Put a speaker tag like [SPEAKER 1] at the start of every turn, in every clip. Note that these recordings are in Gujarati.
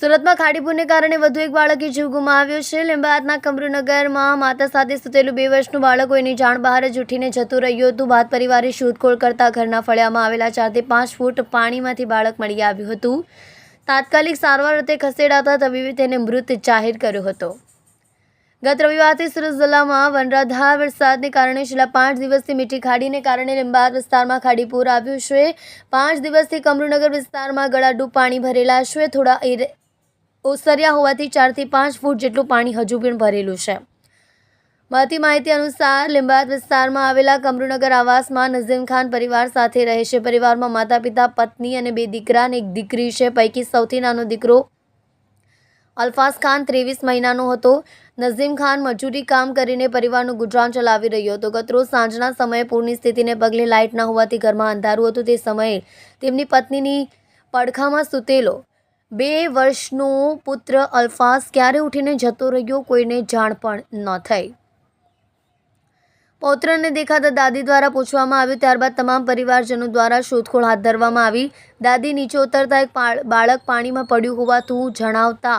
[SPEAKER 1] સુરતમાં ખાડીપુરને કારણે વધુ એક બાળકે જીવ ગુમાવ્યો છે. લીંબાયતના કમરુનગરમાં માતા સાથે સૂતેલું બે વર્ષનું બાળક એની જાણ બહાર જ ઉઠીને જતું રહ્યું હતું. બાદ પરિવારે શોધખોળ કરતા ઘરના ફળિયામાં આવેલા ચારથી પાંચ ફૂટ પાણીમાંથી બાળક મળી આવ્યું હતું. તાત્કાલિક સારવાર અર્થે ખસેડાતા તબીબે તેને મૃત જાહેર કર્યો હતો. ગત રવિવારથી સુરત જિલ્લામાં વનરાધાર વરસાદને કારણે છેલ્લા પાંચ દિવસથી મીઠી ખાડીને કારણે લીંબાયત વિસ્તારમાં ખાડીપુર આવ્યું છે. પાંચ દિવસથી કમરૂનગર વિસ્તારમાં ગળાડૂબ પાણી ભરેલા છે. થોડા ઓસર્યા હોવાથી ચારથી પાંચ ફૂટ જેટલું પાણી હજુ પણ ભરેલું છે. મળતી માહિતી અનુસાર લીંબાયત વિસ્તારમાં આવેલા કમરુનગર આવાસમાં નઝીમ ખાન પરિવાર સાથે રહે છે. પરિવારમાં માતા પિતા પત્ની અને બે દીકરા અને એક દીકરી છે. પૈકી સૌથી નાનો દીકરો અલ્ફાઝ ખાન ત્રેવીસ મહિનાનો હતો. નઝીમ ખાન મજૂરી કામ કરીને પરિવારનું ગુજરાન ચલાવી રહ્યો હતો. ગતરોજ સાંજના સમયે પૂરની સ્થિતિને પગલે લાઇટ ન હોવાથી ઘરમાં અંધારું હતું. તે સમયે તેમની પત્નીની પડખામાં સૂતેલો બે વર્ષનો પુત્ર અલ્ફાઝ ક્યારે ઉઠીને જતો રહ્યો કોઈને જાણ પણ ન થઈ. પૌત્રને દેખાતા દાદી દ્વારા પૂછવામાં આવ્યું, ત્યારબાદ તમામ પરિવારજનો દ્વારા શોધખોળ હાથ ધરવામાં આવી. દાદી નીચે ઉતરતા એક બાળક પાણીમાં પડ્યું હોવાતું જણાવતા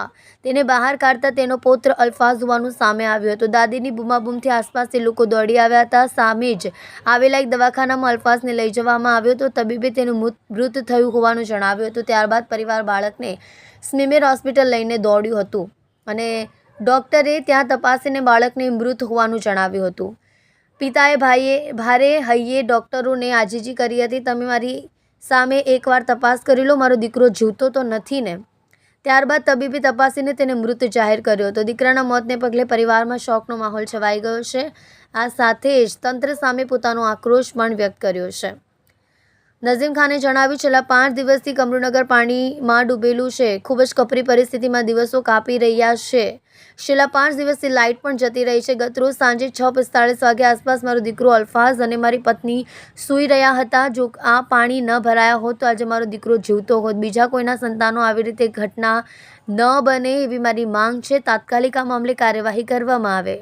[SPEAKER 1] તેને બહાર કાઢતા તેનો પૌત્ર અલ્ફાઝ હોવાનું સામે આવ્યું હતું. દાદીની બૂમાબૂમથી આસપાસથી લોકો દોડી આવ્યા હતા. સામે જ આવેલા એક દવાખાનામાં અલ્ફાઝને લઈ જવામાં આવ્યો હતો. તબીબે તેનું મૃત થયું હોવાનું જણાવ્યું હતું. ત્યારબાદ પરિવાર બાળકને સ્મીમેર હોસ્પિટલ લઈને દોડ્યું હતું અને ડૉક્ટરે ત્યાં તપાસીને બાળકને મૃત હોવાનું જણાવ્યું હતું. પિતાએ ભાઈએ, ભારે હૈયે ડૉક્ટરોને આજીજી કરી હતી. તમે મારી સામે એકવાર તપાસ કરી લો. મારો દીકરો જીવતો તો નથી ને. ત્યારબાદ તબીબી તપાસીને તેને મૃત જાહેર કર્યો હતો. દીકરાના મોતને પગલે પરિવારમાં શોકનો માહોલ છવાઈ ગયો છે. આ સાથે જ તંત્ર સામે પોતાનો આક્રોશ પણ વ્યક્ત કર્યો છે. નઝીમ ખાને જણાવ્યું, છેલ્લા પાંચ દિવસથી કમરુનગર પાણીમાં ડૂબેલું છે. ખૂબ જ કપરી પરિસ્થિતિમાં દિવસો કાપી રહ્યા છે. છેલ્લા પાંચ દિવસથી લાઇટ પણ જતી રહી છે. ગતરોજ સાંજે છ પિસ્તાળીસ વાગે આસપાસ મારો દીકરો અલ્ફાઝ અને મારી પત્ની સૂઈ રહ્યા હતા. જો આ પાણી ન ભરાયા હોત તો આજે મારો દીકરો જીવતો હોત. બીજા કોઈના સંતાનો આવી રીતે ઘટના ન બને એવી મારી માંગ છે. તાત્કાલિક આ મામલે કાર્યવાહી કરવામાં આવે.